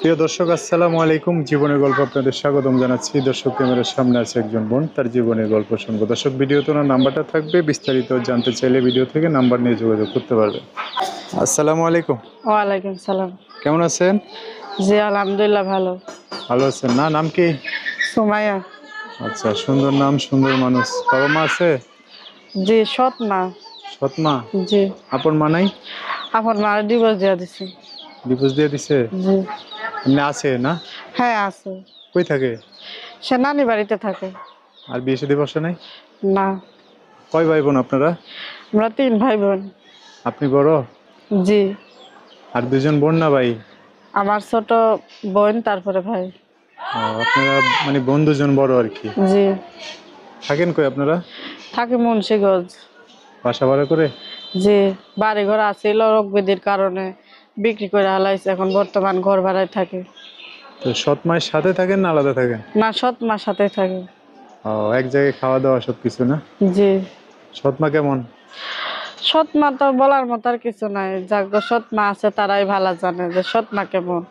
প্রিয় দর্শক আসসালামু আলাইকুম। জীবনের গল্প আপনাদের স্বাগতম জানাচ্ছি। দর্শক ক্যামেরার সামনে আছে একজন বোন তার জীবনের গল্প শুনব। দর্শক ভিডিওতে ওনার নাম্বারটা থাকবে। বিস্তারিত জানতে চাইলে ভিডিও থেকে নাম্বার নিয়ে যোগাযোগ করতে পারবে আসসালামু আলাইকুম। ওয়ালাইকুম সালাম। কেমন আছেন? জি আলহামদুলিল্লাহ ভালো। ভালো আছেন না? নাম কি? সুমাইয়া। আচ্ছা সুন্দর নাম সুন্দর মানুষ। বাবা মা আছে? জি সৎ মা সৎ মা জি। আপন মা নাই? আমার মা ডিভোর্স দিয়ে দিছি। ডিভোর্স দিয়ে দিছে? জি। এমনি আছে না? হ্যাঁ আছে। কই থাকে? সে নানি বাড়িতে থাকে। আর বিয়ে সাথে বসে নাই? না। কয় ভাই বোন আপনারা? আমরা তিন ভাই বোন আপনি বড়? জি। আর দুজন বোন না ভাই? আমার ছোট বোন তারপরে ভাই। আপনারা মানে বোন দুজন বড় আর কি? জি। থাকেন কই আপনারা? থাকে মুন্সিগঞ্জ। বাসা ভাড়া করে? জি। বাড়ি ঘর আছিল রোগ ব্যাধির কারণে। বিক্রি করে হালাইছে এখন বর্তমান ঘর ভাড়ায় থাকে। তো সৎ মায়ের সাথে থাকেন না আলাদা থাকেন? না সৎ মার সাথে থাকে। ও এক জায়গায় খাওয়া দাওয়া সব কিছু না? জি। সৎ মা কেমন? সৎ মা তো বলার মতো আর কিছু নাই। যাক সৎ মা আছে তারাই ভালো জানে যে সৎ মা কেমন।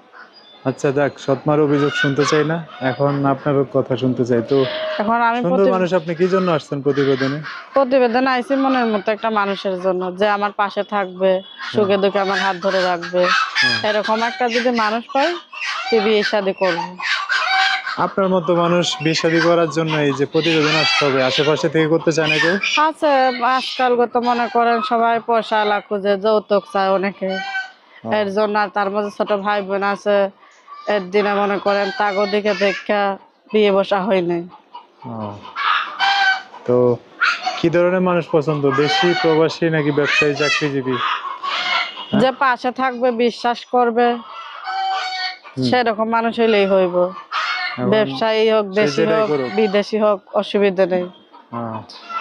আচ্ছা যাক সৎ মার অভিযোগ শুনতে চাই না। এখন আপনার কথা শুনতে চাই। তো এখন আমি সুন্দর মানুষ আপনি কি জন্য আসছেন প্রতিবেদনে? প্রতিবেদন আইছি মনের মতো একটা মানুষের জন্য যে আমার পাশে থাকবে সুখে দুঃখে আমার হাত ধরে রাখবে। এরকম একটা যদি মানুষ পাই সে বিয়ে শাদি করব। আপনার মতো মানুষ বিয়ে শাদী করার জন্য এই যে প্রতিবেদন আসতে হবে আশেপাশে থেকে করতে চায় না কেউ? আছে আজকাল তো মনে করেন সবাই পয়সা আলা খুঁজে যৌতুক চায় অনেকে। এর জন্য আর তার মধ্যে ছোট ভাই বোন আছে এর দিনে মনে করেন তাগো দিকে দেখা বিয়ে বসা হয় নাই। তো কি ধরনের মানুষ পছন্দ? দেশি প্রবাসী নাকি ব্যবসায়ী চাকরিজীবী? যে পাশে থাকবে বিশ্বাস করবে সেরকম মানুষ হইলেই হইব। ব্যবসায়ী হোক দেশি হোক বিদেশি হোক অসুবিধা নেই। হ্যাঁ,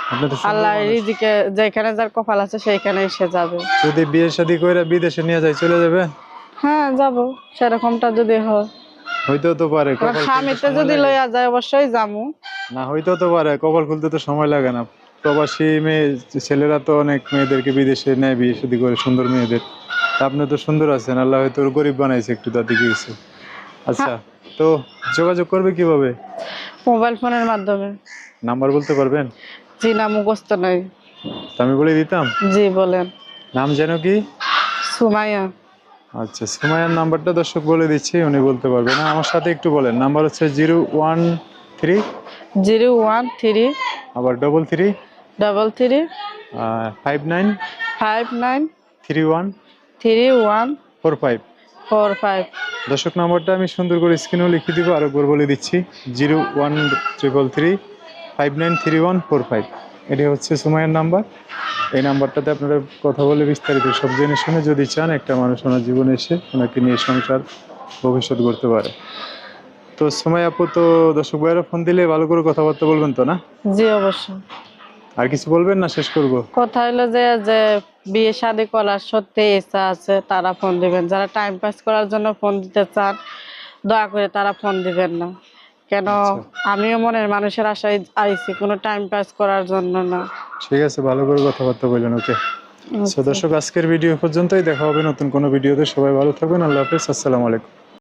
সুন্দর আল্লাহ। রিজিকে যেখানে যার কপাল আছে সেইখানেই সে যাবে। যদি বিয়ে শাদী করে বিদেশে নিয়ে যায় চলে যাবে? হ্যাঁ যাব। সেরকমটা যদি হয়। হইতেও তো পারে স্বামীতে যদি লাগে। লইয়া যায় অবশ্যই যামু। না হইতেও তো পারে কপাল খুলতে তো সময় লাগে না। প্রবাসী মেয়ে ছেলেরা তো অনেক মেয়েদেরকে বিদেশে নেয় বিয়ে শাদী করে সুন্দর মেয়েদের। আপনি তো সুন্দর আছেন আল্লাহ হয়তো গরিব বানাইছে একটু তাতে কি হয়েছে? আচ্ছা তো যোগাযোগ করবে কীভাবে? মোবাইল ফোনের মাধ্যমে। নাম্বার বলতে পারবেন? জি না মুখস্থ নাই আমি বলে দিতাম? জি বলেন। নাম যেন কি? সুমাইয়া। আচ্ছা সুমাইয়ার নাম্বারটা দর্শক বলে দিচ্ছি উনি বলতে পারবেন না। আমার সাথে একটু বলেন নাম্বার হচ্ছে zero one three. Zero one three. আবার double three. Double three. Five nine five nine three one. Three one. Four five four five. দর্শক নাম্বারটা আমি সুন্দর করে স্ক্রিনেও লিখে দিব আর একবার বলে দিচ্ছি zero one triple three five nine three one four five এটি হচ্ছে সুমাইয়ের নাম্বার। এই নাম্বারটাতে আপনারা কথা বলে বিস্তারিত সব জেনে শুনে যদি চান একটা মানুষ ওনার জীবনে এসে ওনাকে নিয়ে সংসার ভবিষ্যৎ করতে পারে। তো সময় আপু তো দর্শক ভাইয়েরা ফোন দিলে ভালো করে কথাবার্তা বলবেন তো না? জি অবশ্যই। আর কিছু বলবেন না? শেষ করব। কথা হলো যে যে বিয়ে শাদি করার সত্যি ইচ্ছা আছে তারা ফোন দিবেন। যারা টাইম পাস করার জন্য ফোন দিতে চান দয়া করে তারা ফোন দিবেন না। কেন আচ্ছা। আমিও মনের মানুষের আশায় আইছি কোনো টাইম পাস করার জন্য না। ঠিক আছে ভালো করে কথাবার্তা বললেন ওকে? সো দর্শক আজকের ভিডিও পর্যন্তই। দেখা হবে নতুন কোনো ভিডিওতে। সবাই ভালো থাকবেন। আল্লাহ হাফিজ। আসসালামু আলাইকুম।